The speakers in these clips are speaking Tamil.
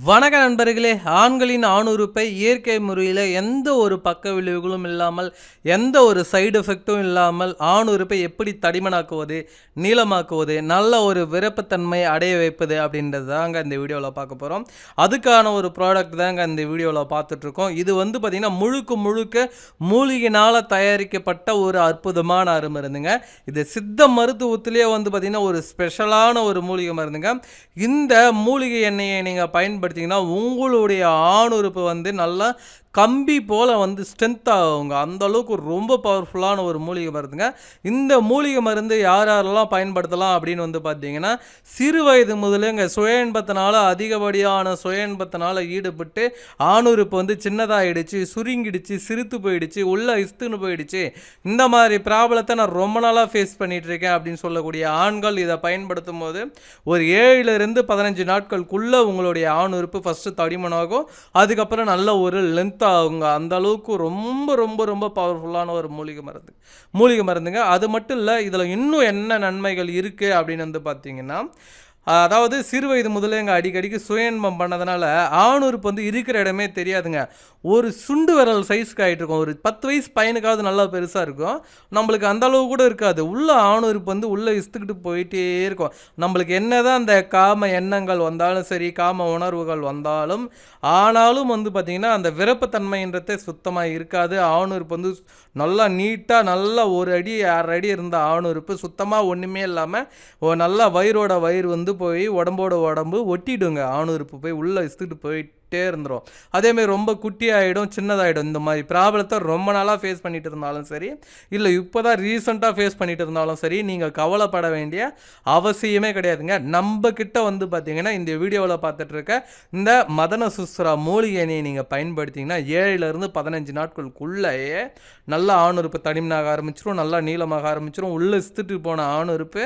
வணக்க நண்பர்களே ஆண்களின் ஆணுறுப்பை இயற்கை முறையில் எந்த ஒரு பக்க விளைவுகளும் இல்லாமல் எந்த ஒரு சைடு எஃபெக்ட்டும் இல்லாமல் ஆணுறுப்பை எப்படி தடிமனாக்குவது நீளமாக்குவது நல்ல ஒரு விருப்பத்தன்மை அடைய வைப்பது அப்படின்றது தாங்க இந்த வீடியோவில் பார்க்க போகிறோம் அதுக்கான ஒரு ப்ராடக்ட் தாங்க இந்த வீடியோவில் பார்த்துட்ருக்கோம். இது வந்து பார்த்திங்கன்னா முழுக்க முழுக்க மூலிகைனால் தயாரிக்கப்பட்ட ஒரு அற்புதமான அருமருந்துங்க. இது சித்த மருத்துவத்திலே வந்து பார்த்திங்கன்னா ஒரு ஸ்பெஷலான ஒரு மூலிகை மருந்துங்க. இந்த மூலிகை எண்ணெயை நீங்கள் பயன் பயன்படுத்திங்கன்னா உங்களுடைய ஆணுறுப்பு வந்து நல்லா கம்பி போல் வந்து ஸ்ட்ரென்த் ஆகுங்க. அந்த அளவுக்கு ரொம்ப பவர்ஃபுல்லான ஒரு மூலிகை மருந்துங்க. இந்த மூலிகை மருந்து யார் யாரெல்லாம் பயன்படுத்தலாம் அப்படின்னு வந்து பார்த்தீங்கன்னா சிறு வயது முதலேங்க சுய இன்பத்தினால அதிகப்படியான சுய இன்பத்தினால ஈடுபட்டு ஆணுறுப்பு வந்து சின்னதாகிடுச்சு சுருங்கிடுச்சு சிரித்து போயிடுச்சு உள்ள இஸ்துன்னு போயிடுச்சு. இந்த மாதிரி ப்ராப்ளத்தை நான் ரொம்ப நாளாக ஃபேஸ் பண்ணிகிட்ருக்கேன் இருக்கேன் அப்படின்னு சொல்லக்கூடிய ஆண்கள் இதை பயன்படுத்தும் போது ஒரு ஏழுலேருந்து பதினஞ்சு நாட்களுக்குள்ளே உங்களுடைய ஆணுறுப்பு ஃபஸ்ட்டு தடிமனாகும். அதுக்கப்புறம் நல்ல ஒரு லென்த் அவங்க அந்த அளவுக்கு ரொம்ப ரொம்ப ரொம்ப பவர்ஃபுல்லான ஒரு மூலிகை மருந்து. மூலிகை மருந்துங்க. அது மட்டும் இல்லை இதில் இன்னும் என்ன நன்மைகள் இருக்குது அப்படின்னு வந்து பார்த்தீங்கன்னா அதாவது சிறு வயது முதல்ல எங்கள் அடிக்கடிக்கு சுயன்பம் பண்ணதுனால ஆணுறுப்பு வந்து இருக்கிற இடமே தெரியாதுங்க. ஒரு சுண்டு விரல் சைஸ்க்கு ஆகிட்டு இருக்கும் ஒரு பத்து வயசு பையனுக்காவது நல்லா பெருசாக இருக்கும். நம்மளுக்கு அந்த அளவு கூட இருக்காது. உள்ள ஆணுறுப்பு வந்து உள்ளே இசுத்துக்கிட்டு போயிட்டே இருக்கும். நம்மளுக்கு என்ன தான் அந்த காம எண்ணங்கள் வந்தாலும் சரி காம உணர்வுகள் வந்தாலும் ஆனாலும் வந்து பார்த்திங்கன்னா அந்த விருப்பத்தன்மைன்றதே சுத்தமாக இருக்காது. ஆணுறுப்பு வந்து நல்லா நீட்டாக நல்லா ஒரு அடி அரை அடி இருந்த ஆணுறுப்பு சுத்தமாக ஒன்றுமே இல்லாமல் நல்லா வயிறோட வயிறு வந்து போய் உடம்போட உடம்பு ஒட்டிடுங்க. ஆணுறுப்பு போய் உள்ளே இஸ்த்துட்டு போயிட்டு போயிட்டே இருந்துரும். அதேமாதிரி ரொம்ப குட்டி ஆகிடும் சின்னதாகிடும் இந்த மாதிரி ப்ராப்ளத்தை ரொம்ப நாளாக ஃபேஸ் பண்ணிட்டு இருந்தாலும் சரி இல்லை இப்போ தான் ரீசெண்டாக ஃபேஸ் பண்ணிட்டு இருந்தாலும் சரி நீங்கள் கவலைப்பட வேண்டிய அவசியமே கிடையாதுங்க. நம்ம கிட்ட வந்து பார்த்தீங்கன்னா இந்த வீடியோவில் பார்த்துட்டு இருக்க இந்த மதன சுஸ்ரா மூலிகை நீங்கள் பயன்படுத்திங்கன்னா ஏழுலேருந்து பதினஞ்சு நாட்களுக்குள்ளேயே நல்லா ஆணுறுப்பு தனிமனாக ஆரம்பிச்சிரும் நல்லா நீளமாக ஆரம்பிச்சிரும். உள்ளே சித்துட்டு போன ஆணுறுப்பு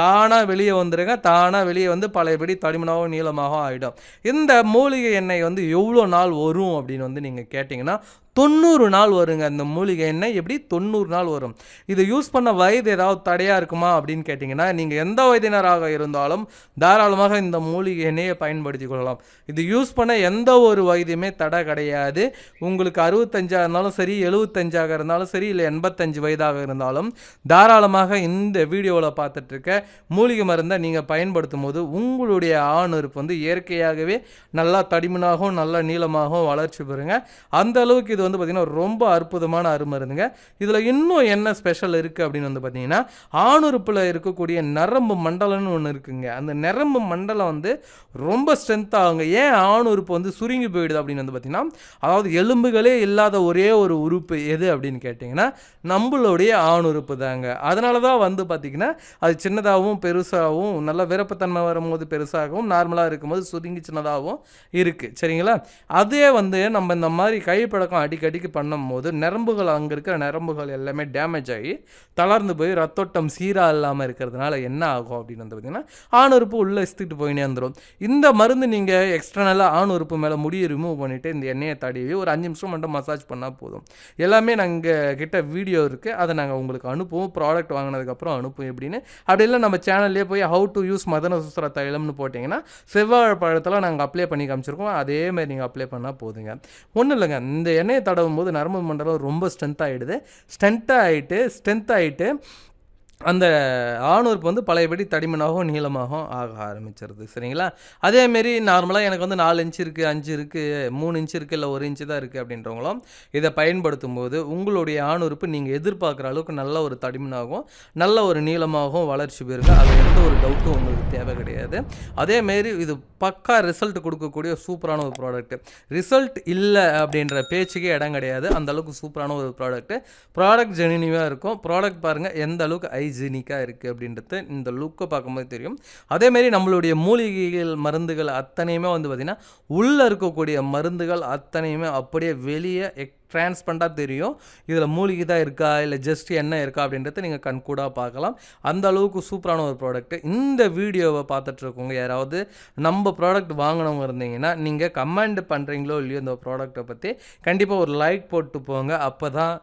தானாக வெளியே வந்துருங்க. தானாக வெளியே வந்து பழையபடி தடிமனாகவும் நீளமாகவும் ஆகிடும் இந்த மூலிகை எண்ணெய் வந்து எவ்வளோ நாள் வரும் அப்படின்னு வந்து நீங்கள் கேட்டிங்கன்னா தொண்ணூறு நாள் வருங்க அந்த மூலிகை எண்ணெய். எப்படி? தொண்ணூறு நாள் வரும். இதை யூஸ் பண்ண வயது ஏதாவது தடையாக இருக்குமா அப்படின்னு கேட்டிங்கன்னா நீங்கள் எந்த வயதினராக இருந்தாலும் தாராளமாக இந்த மூலிகை எண்ணெயை பயன்படுத்தி கொள்ளலாம். இது யூஸ் பண்ண எந்த ஒரு வயதுமே தடை கிடையாது. உங்களுக்கு அறுபத்தஞ்சாக இருந்தாலும் சரி எழுபத்தஞ்சாக இருந்தாலும் சரி இல்லை எண்பத்தஞ்சு வயதாக இருந்தாலும் தாராளமாக இந்த வீடியோவில் பார்த்துட்டு இருக்க மூலிகை மருந்தை நீங்கள் பயன்படுத்தும் போது உங்களுடைய ஆண் உறுப்பு வந்து இயற்கையாகவே நல்லா தடிமனாகவும் நல்லா நீளமாகவும் வளர்ச்சி பெறுங்க. அந்த அளவுக்கு இது வந்து பார்த்திங்கன்னா ரொம்ப அற்புதமான அருமருந்துங்க இதில் இன்னும் என்ன ஸ்பெஷல் இருக்குது அப்படின்னு வந்து பார்த்தீங்கன்னா ஆணுறுப்பில் இருக்கக்கூடிய நரம்பு மண்டலம்னு ஒன்று இருக்குங்க. அந்த நரம்பு மண்டலம் வந்து ரொம்ப ஸ்ட்ரென்த் ஆகுங்க. ஏன் ஆணுறுப்பு வந்து சுருங்கி போயிடுது அப்படின்னு வந்து பார்த்திங்கன்னா அதாவது எலும்புகளே இல்லாத ஒரே ஒரு உறுப்பு எது அப்படின்னு கேட்டிங்கன்னா நம்மளுடைய ஆணுறுப்பு தாங்க. அதனால தான் வந்து பார்த்திங்கன்னா அது சின்னதாகவும் பெருசாகவும் நல்ல விருப்பத்தன்மை வரும்போது பெருசாகவும் நார்மலாக இருக்கும்போது சுருங்கி சின்னதாகவும் இருக்குது சரிங்களா? அதே வந்து நம்ம இந்த மாதிரி கைப்பழக்கம் அடிக்கடிக்கு பண்ணும்போது நரம்புகள் அங்கே இருக்கிற நரம்புகள் எல்லாமே டேமேஜ் ஆகி தளர்ந்து போய் ரத்தோட்டம் சீராக இல்லாமல் இருக்கிறதுனால என்ன ஆகும் அப்படின்னு வந்து பார்த்திங்கன்னா ஆணுறுப்பு உள்ளே இஸ்துட்டு போயினே வந்துடும் இந்த மருந்து நீங்கள் எக்ஸ்டர்னலாக ஆணுறுப்பு மேலே முடியை ரிமூவ் பண்ணிவிட்டு இந்த எண்ணெயை தடவி ஒரு அஞ்சு நிமிஷம் மட்டும் மசாஜ் பண்ணால் போதும். எல்லாமே நாங்கள் கிட்ட வீடியோ இருக்குது அதை நாங்கள் உங்களுக்கு அனுப்புவோம். ப்ராடக்ட் வாங்கினதுக்கப்புறம் அனுப்புவோம். எப்படின்னு? அப்படி இல்லை நம்ம சேனல்லே போய் ஹவு டு யூஸ் மதன சுசர தைலம்னு போட்டிங்கன்னா செவ்வாழை பழத்தில் நாங்கள் அப்ளை பண்ணி காமிச்சிருக்கோம். அதே மாதிரி நீங்கள் அப்ளை பண்ணால் போதுங்க. ஒன்றும் இல்லைங்க. இந்த எண்ணெயை தடவும் போது நரம்பு மண்டலம் ரொம்ப ஸ்ட்ரென்த் ஆகிடுது ஸ்ட்ரென்த் ஆகிட்டு ஸ்ட்ரென்த் ஆகிட்டு அந்த ஆணுறுப்பு வந்து பழையபடி தடிமனாகவும் நீளமாகவும் ஆக ஆரம்பிச்சிருது. சரிங்களா? அதேமாரி நார்மலாக எனக்கு வந்து நாலு இன்ச்சு இருக்குது அஞ்சு இருக்குது மூணு இன்ச்சு இருக்குது இல்லை ஒரு இன்ச்சு தான் இருக்குது அப்படின்றவங்களும் இதை பயன்படுத்தும் போது உங்களுடைய ஆணுறுப்பு நீங்கள் எதிர்பார்க்குற அளவுக்கு நல்ல ஒரு தடிமனாகவும் நல்ல ஒரு நீளமாகவும் வளர்ச்சி பெறுங்க. அது எந்த ஒரு டவுட்டும் உங்களுக்கு தேவை கிடையாது. அதேமாரி இது பக்கா ரிசல்ட் கொடுக்கக்கூடிய சூப்பரான ஒரு ப்ராடக்ட் ரிசல்ட் இல்லை அப்படின்ற பேச்சுக்கே இடம் கிடையாது. அந்த அளவுக்கு சூப்பரான ஒரு ப்ராடக்ட் ப்ராடக்ட் ஜெனினிவாக இருக்கும். ப்ராடக்ட் பாருங்கள் எந்த அளவுக்கு ஐ ஹைஜீனிக்காக இருக்குது அப்படின்றது இந்த லுக்கை பார்க்கும்போது தெரியும். அதேமாரி நம்மளுடைய மூலிகைகள் மருந்துகள் அத்தனையுமே வந்து பார்த்திங்கன்னா உள்ளே இருக்கக்கூடிய மருந்துகள் அத்தனையுமே அப்படியே வெளியே எக் டிரான்ஸ்பரண்டாக தெரியும். இதில் மூலிகை தான் இருக்கா? இல்லை ஜஸ்ட் என்ன இருக்கா? அப்படின்றத நீங்கள் கண்கூடாக பார்க்கலாம். அந்த அளவுக்கு சூப்பரான ஒரு ப்ராடக்ட் இந்த வீடியோவை பார்த்துட்ருக்கோங்க யாராவது நம்ம ப்ராடக்ட் வாங்கினவங்க இருந்தீங்கன்னா நீங்கள் கமெண்ட் பண்ணுறீங்களோ இல்லையோ இந்த ப்ராடக்ட்டை பற்றி கண்டிப்பாக ஒரு லைக் போட்டு போங்க. அப்போ தான்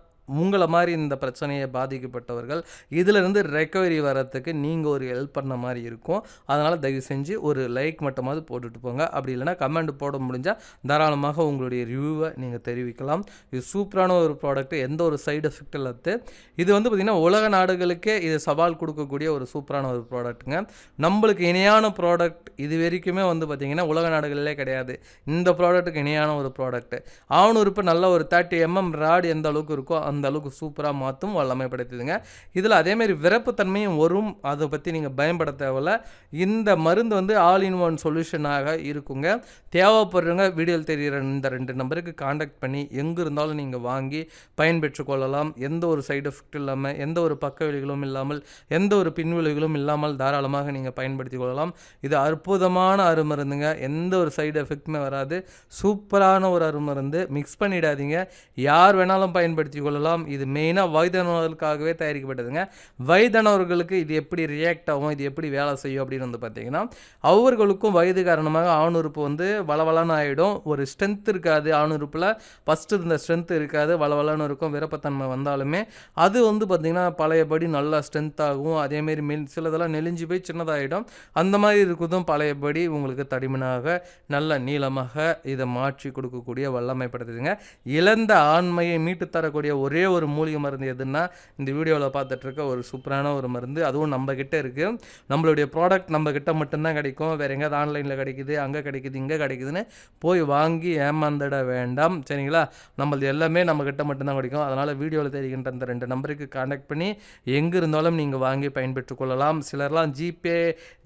உங்களை மாதிரி இந்த பிரச்சனையை பாதிக்கப்பட்டவர்கள் இதிலிருந்து ரெக்கவரி வரத்துக்கு நீங்கள் ஒரு ஹெல்ப் பண்ண மாதிரி இருக்கும். அதனால் தயவு செஞ்சு ஒரு லைக் மட்டுமாவது போட்டுட்டு போங்க. அப்படி இல்லைனா கமெண்ட் போட முடிஞ்சால் தாராளமாக உங்களுடைய ரிவ்யூவை நீங்கள் தெரிவிக்கலாம். இது சூப்பரான ஒரு ப்ராடக்ட் எந்த ஒரு சைடு எஃபெக்ட் இல்லாது இது வந்து பார்த்திங்கன்னா உலக நாடுகளுக்கே இது சவால் கொடுக்கக்கூடிய ஒரு சூப்பரான ஒரு ப்ராடக்ட்டுங்க நம்மளுக்கு இணையான ப்ராடக்ட் இது வரைக்குமே வந்து பார்த்திங்கன்னா உலக நாடுகளிலே கிடையாது. இந்த ப்ராடக்ட்டுக்கு இணையான ஒரு ப்ராடக்ட் இப்போ நல்ல ஒரு தேர்ட்டி எம்எம் ராடு எந்த அளவுக்கு இருக்கோ அந்த அளவுக்கு சூப்பராக மாற்றும் வல்லமைப்படுத்துதுங்க. இதில் அதேமாரி விரப்புத்தன்மையும் வரும். அதை பற்றி நீங்கள் பயன்பட தேவையில்ல. இந்த மருந்து வந்து ஆல் இன் ஒன் சொல்யூஷனாக இருக்குங்க. தேவைப்படுறவங்க வீடியோவில் தெரிகிற இந்த ரெண்டு நம்பருக்கு காண்டாக்ட் பண்ணி எங்கே இருந்தாலும் நீங்கள் வாங்கி பயன்பெற்று கொள்ளலாம். எந்த ஒரு சைடு எஃபெக்ட் இல்லாமல் எந்த ஒரு பக்க விளைவுகளும் இல்லாமல் எந்த ஒரு பின்விளைவுகளும் இல்லாமல் தாராளமாக நீங்கள் பயன்படுத்தி கொள்ளலாம். இது அற்புதமான அருமருந்துங்க. எந்த ஒரு சைடு எஃபெக்ட்டுமே வராது. சூப்பரான ஒரு அருமருந்து. மிக்ஸ் பண்ணிடாதீங்க. யார் வேணாலும் பயன்படுத்தி கொள்ளலாம். இது மெயினாக வயதானவர்களுக்காகவே தயாரிக்கப்பட்டதுங்க. வயதானவர்களுக்கு இது எப்படி ரியாக்ட் ஆகும் இது எப்படி வேலை செய்யும் அப்படின்னு வந்து பார்த்தீங்கன்னா அவர்களுக்கும் வயது காரணமாக ஆணுறுப்பு வந்து வளவலான ஆகிடும் ஒரு ஸ்ட்ரென்த் இருக்காது ஆணுறுப்பில். ஃபஸ்ட்டு இருந்த ஸ்ட்ரென்த் இருக்காது வளவலான்னு இருக்கும் விருப்பத்தன்மை வந்தாலுமே. அது வந்து பார்த்திங்கன்னா பழையபடி நல்லா ஸ்ட்ரென்த்தாகும் அதேமாரி மெல் சிலதெல்லாம் நெலிஞ்சு போய் சின்னதாகிடும் அந்த மாதிரி இருக்குதும் பழையபடி உங்களுக்கு தடிமனாக நல்ல நீளமாக இதை மாற்றி கொடுக்கக்கூடிய வல்லமைப்படுத்துதுங்க இழந்த ஆண்மையை மீட்டு தரக்கூடிய ஒரே ஒரு மூலிகை மருந்து எதுன்னா இந்த வீடியோவில் பார்த்துட்ருக்க ஒரு சூப்பரான ஒரு மருந்து. அதுவும் நம்மக்கிட்ட இருக்குது நம்மளுடைய ப்ராடக்ட் நம்மக்கிட்ட மட்டும்தான் கிடைக்கும். வேறு எங்கேயாவது ஆன்லைனில் கிடைக்குது அங்கே கிடைக்குது இங்கே கிடைக்குதுன்னு போய் வாங்கி ஏமாந்துட வேண்டாம். சரிங்களா? நம்மளது எல்லாமே நம்ம மட்டும்தான் கிடைக்கும். அதனால் வீடியோவில் தெரிகின்ற அந்த ரெண்டு நம்பருக்கு காண்டாக்ட் பண்ணி எங்கே இருந்தாலும் நீங்கள் வாங்கி பயன்பெற்றுக்கொள்ளலாம் சிலர்லாம் ஜிபே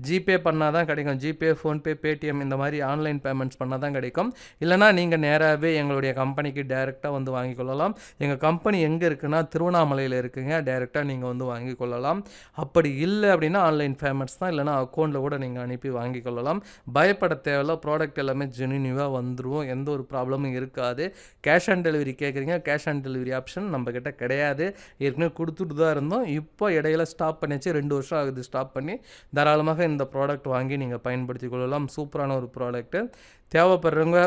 ஜிபே பண்ணால் தான் கிடைக்கும். ஜிபே ஃபோன்பே பேடிஎம் இந்த மாதிரி ஆன்லைன் பேமெண்ட்ஸ் பண்ணால் தான் கிடைக்கும். இல்லைனா நீங்கள் நேராகவே எங்களுடைய கம்பெனிக்கு டைரெக்டாக வந்து வாங்கிக்கொள்ளலாம் எங்கள் கம்பெனி எங்கே இருக்குன்னா திருவண்ணாமலையில் இருக்குங்க. டைரெக்டாக நீங்கள் வந்து வாங்கி கொள்ளலாம். அப்படி இல்லை அப்படின்னா ஆன்லைன் பேமெண்ட்ஸ் தான். இல்லைனா அக்கௌண்ட்டில் கூட நீங்கள் அனுப்பி வாங்கி கொள்ளலாம். பயப்பட தேவையில்ல. ப்ராடக்ட் எல்லாமே ஜெனினியூவாக வந்துடும் எந்த ஒரு ப்ராப்ளமும் இருக்காது. கேஷ் ஆன் டெலிவரி கேட்குறீங்க கேஷ் ஆன் டெலிவரி ஆப்ஷன் நம்மக்கிட்ட கிடையாது. ஏற்கனவே கொடுத்துட்டு தான் இருந்தோம். இப்போ இடையில ஸ்டாப் பண்ணியாச்சு. ரெண்டு வருஷம் ஆகுது ஸ்டாப் பண்ணி. தாராளமாக இந்த ப்ராடக்ட் வாங்கி நீங்கள் பயன்படுத்தி கொள்ளலாம். சூப்பரான ஒரு ப்ராடக்ட்டு தேவைப்படுறவங்க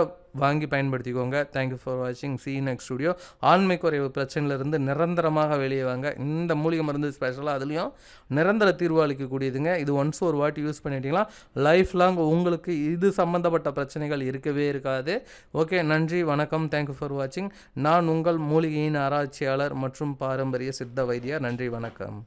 வாங்கி பயன்படுத்திக்கோங்க. தேங்க்யூ ஃபார் வாட்சிங் சி நெக்ஸ்ட் ஸ்டுடியோ ஆண்மை குறைவு பிரச்சனையிலிருந்து நிரந்தரமாக வெளியே வாங்க. இந்த மூலிகை மருந்து ஸ்பெஷலாக அதுலேயும் நிரந்தர தீர்வு அளிக்கக்கூடியதுங்க. இது ஒன்ஸ் ஒரு வாட்டி யூஸ் பண்ணிட்டீங்களா? லைஃப் லாங் உங்களுக்கு இது சம்மந்தப்பட்ட பிரச்சனைகள் இருக்கவே இருக்காது. ஓகே நன்றி வணக்கம். தேங்க்யூ ஃபார் வாட்சிங் நான் உங்கள் மூலிகையின் ஆராய்ச்சியாளர் மற்றும் பாரம்பரிய சித்த வைத்தியர். நன்றி வணக்கம்.